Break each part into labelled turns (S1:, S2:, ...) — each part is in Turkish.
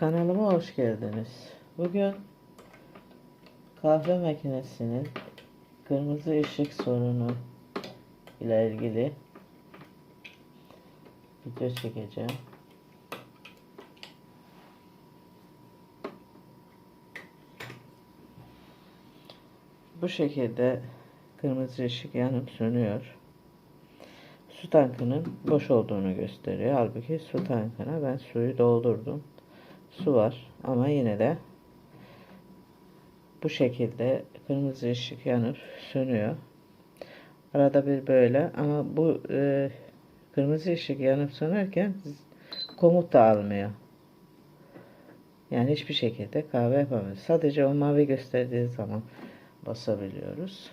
S1: Kanalıma hoş geldiniz. Bugün kahve makinesinin kırmızı ışık sorunu ile ilgili video çekeceğim. Bu şekilde kırmızı ışık yanıp sönüyor. Su tankının boş olduğunu gösteriyor. Halbuki su tankına ben suyu doldurdum. Su var ama yine de bu şekilde kırmızı ışık yanıp sönüyor. Arada bir böyle ama bu e, kırmızı ışık yanıp sönerken komut da almıyor. Yani hiçbir şekilde kahve yapamıyoruz. Sadece o mavi gösterdiği zaman basabiliyoruz.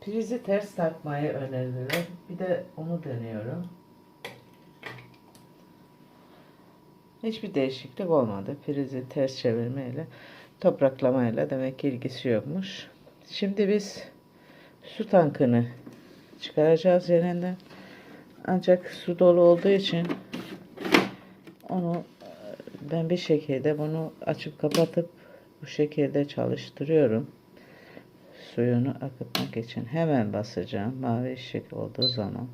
S1: Prizi ters takmayı önerdiler. Bir de onu deniyorum. Hiçbir değişiklik olmadı. Prizi ters çevirmeyle, topraklamayla demek ki ilgisi yokmuş. Şimdi biz su tankını çıkaracağız yerinden. Ancak su dolu olduğu için onu ben bir şekilde bunu açıp kapatıp bu şekilde çalıştırıyorum. Suyunu akıtmak için hemen basacağım. Mavi ışık olduğu zaman.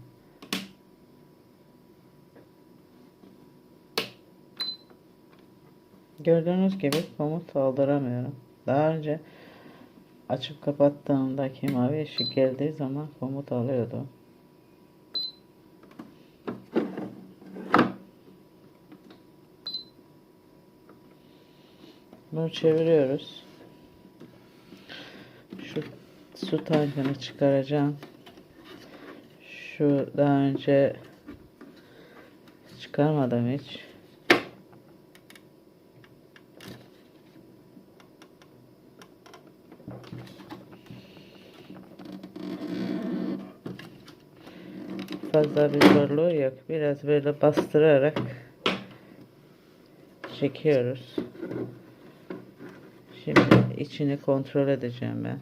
S1: Gördüğünüz gibi komut aldıramıyorum. Daha önce açıp kapattığımdaki mavi ışık geldiği zaman komut alıyordu. Bunu çeviriyoruz. Şu su tankını çıkaracağım. Şu daha önce çıkarmadım hiç. Fazla bir zorluğu yok. Biraz böyle bastırarak çekiyoruz. Şimdi içini kontrol edeceğim ben.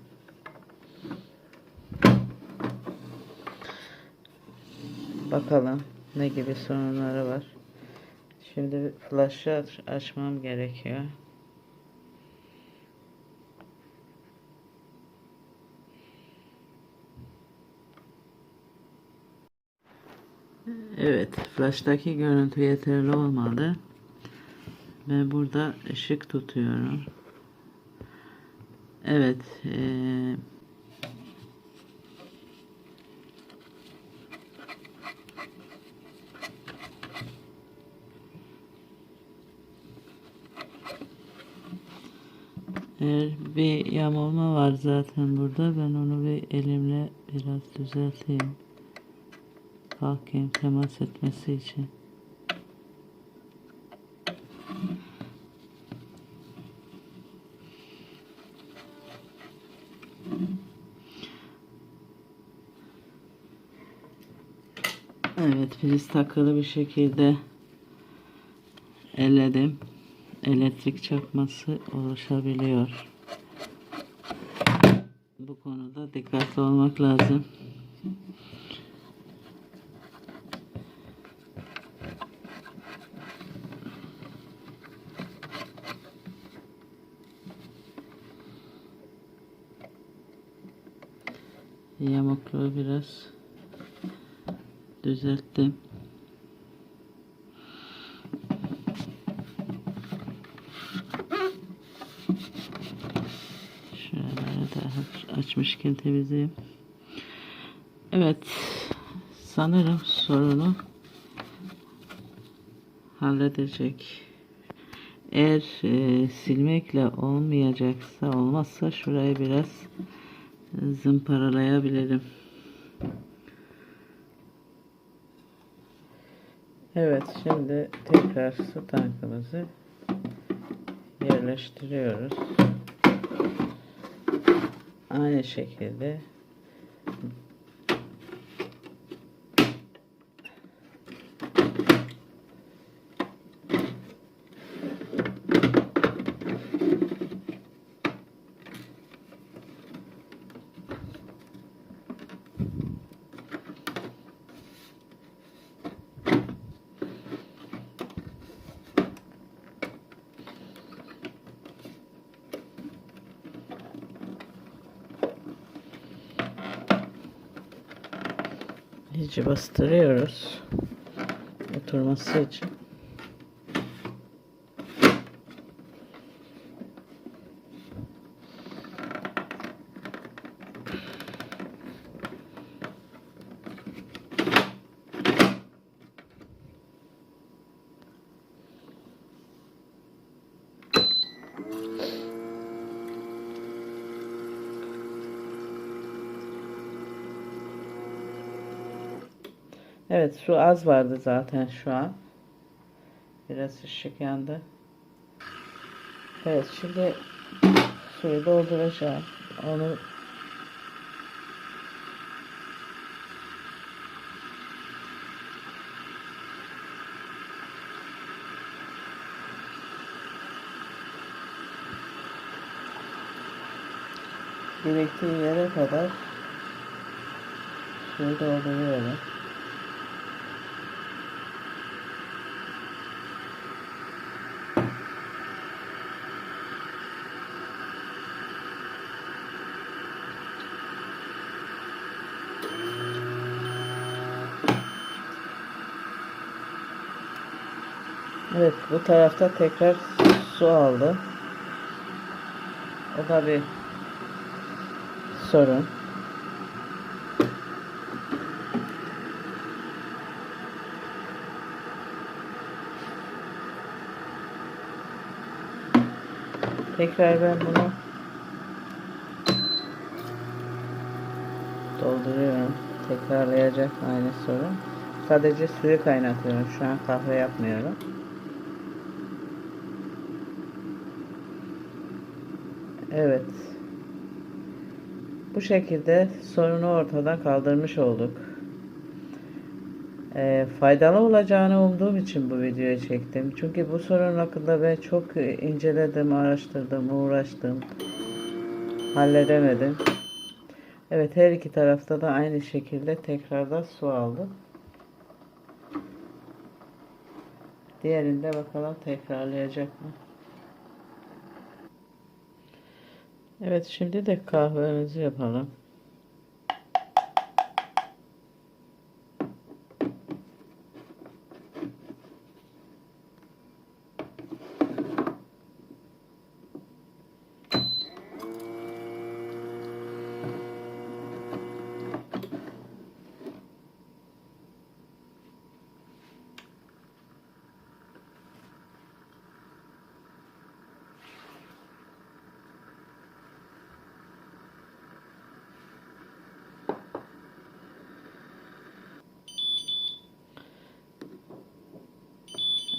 S1: Bakalım ne gibi sorunları var. Şimdi flash'ı aç- açmam gerekiyor. Evet, flash'taki görüntü yeterli olmadı. Ben burada ışık tutuyorum. Evet. eee, eğer bir yamulma var zaten burada. Ben onu bir elimle biraz düzelteyim. Kalkayım temas etmesi için. Evet priz takılı bir şekilde elledim. Elektrik çarpması oluşabiliyor. Bu konuda dikkatli olmak lazım. Yamukluğu biraz düzelttim. Şuraları da aç- açmışken temizleyeyim. Evet. Sanırım sorunu halledecek. Eğer e, silmekle olmayacaksa olmazsa şurayı biraz zımparalayabilirim. Evet şimdi tekrar su tankımızı yerleştiriyoruz. Aynı şekilde İyice bastırıyoruz. Oturması için. Evet su az vardı zaten şu an. Biraz ışık yandı. Evet şimdi suyu dolduracağım. Onu gerektiği yere kadar suyu dolduruyorum. Evet bu tarafta tekrar su aldı. O da bir sorun. Tekrar ben bunu dolduruyorum. Tekrarlayacak aynı sorun. Sadece suyu kaynatıyorum. Şu an kahve yapmıyorum. Evet. Bu şekilde sorunu ortadan kaldırmış olduk. Ee, faydalı olacağını umduğum için bu videoyu çektim. Çünkü bu sorun hakkında ben çok inceledim, araştırdım, uğraştım. Halledemedim. Evet her iki tarafta da aynı şekilde tekrardan su aldı. Diğerinde bakalım tekrarlayacak mı? Evet şimdi de kahvemizi yapalım.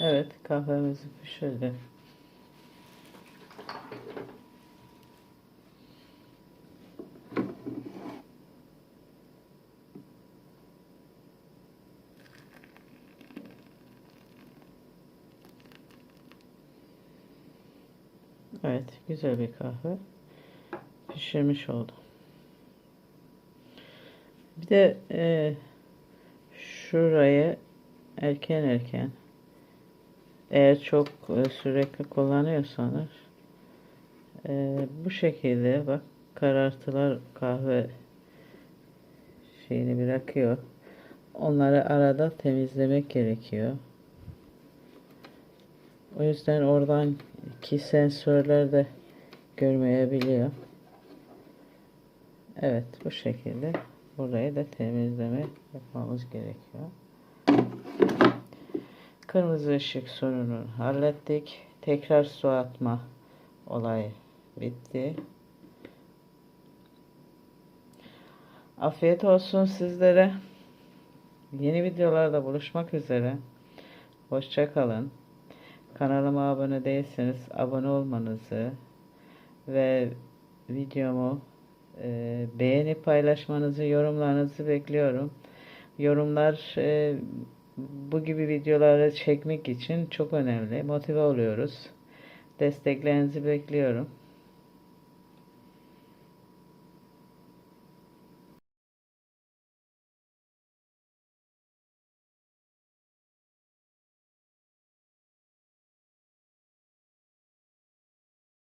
S1: Evet kahvemizi pişirdi. Evet güzel bir kahve pişirmiş oldum. Bir de e, şurayı erken erken eğer çok e, sürekli kullanıyorsanız e, bu şekilde bak karartılar kahve şeyini bırakıyor. Onları arada temizlemek gerekiyor. O yüzden oradan ki sensörler de görmeyebiliyor. Evet bu şekilde burayı da temizleme yapmamız gerekiyor. Kırmızı ışık sorununu hallettik. Tekrar su atma olayı bitti. Afiyet olsun sizlere. Yeni videolarda buluşmak üzere. Hoşça kalın. Kanalıma abone değilseniz abone olmanızı ve videomu e, beğenip paylaşmanızı, yorumlarınızı bekliyorum. Yorumlar e, bu gibi videoları çekmek için çok önemli. Motive oluyoruz. Desteklerinizi bekliyorum.